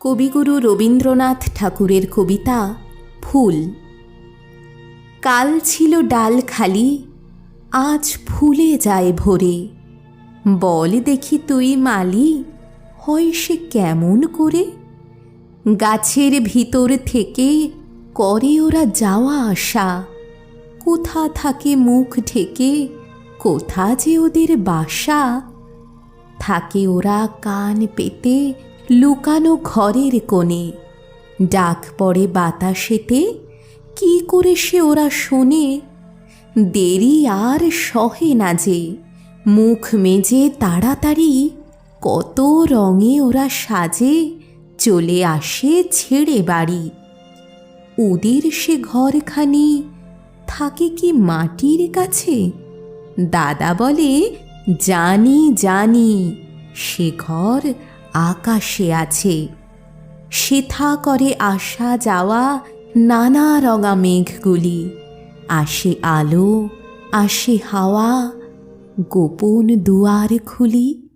কবিগুরু রবীন্দ্রনাথ ঠাকুরের কবিতা, ফুল। কাল ছিল ডাল খালি, আজ ফুলে যায় ভরে। বল দেখি তুই মালি, হয় সে কেমন করে? গাছের ভিতর থেকে করে ওরা যাওয়া আসা কোথা থাকে মুখ ঢেকে, কোথা যে ওদের বাসা? থাকে ওরা কান পেতে লুকানো ঘরের কোণে। ডাক পড়ে বাতাসেতে, কি করে সে ওরা শোনে? দেরি আর সহে না যে। মুখ মেজে তাড়াতাড়ি কত রঙে ওরা সাজে, চলে আসে ছেড়ে বাড়ি। ওদের সে ঘরখানি থাকে কি মাটির কাছে? দাদা বলে, জানি জানি, সে ঘর আকাশে আছে। সেথা করে আসা যাওয়া নানা রঙা মেঘগুলি। আসে আলো, আসে হাওয়া, গোপন দুয়ার খুলি।